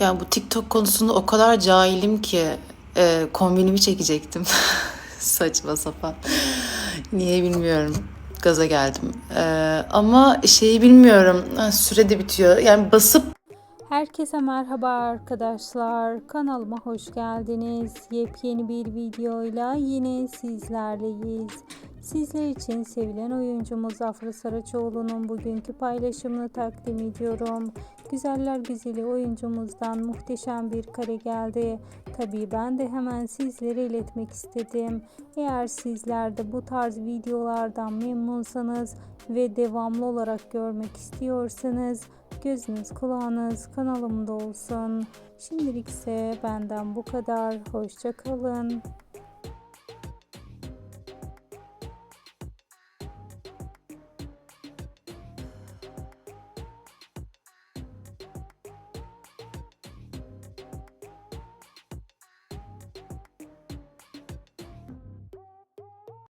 Ya bu TikTok konusunda o kadar cahilim ki e, kombinimi çekecektim. Saçma sapan. Niye bilmiyorum. Gaza geldim. E, ama şeyi bilmiyorum. Süre de bitiyor. Yani basıp Herkese merhaba arkadaşlar. Kanalıma hoş geldiniz. Yepyeni bir videoyla yine sizlerleyiz. Sizler için sevilen oyuncumuz Afra Saraçoğlu'nun bugünkü paylaşımını takdim ediyorum. Güzeller güzeli oyuncumuzdan muhteşem bir kare geldi. Tabii ben de hemen sizlere iletmek istedim. Eğer sizler de bu tarz videolardan memnunsanız ve devamlı olarak görmek istiyorsanız Gözünüz kulağınız kanalımda olsun. Şimdilik ise benden bu kadar. Hoşça kalın.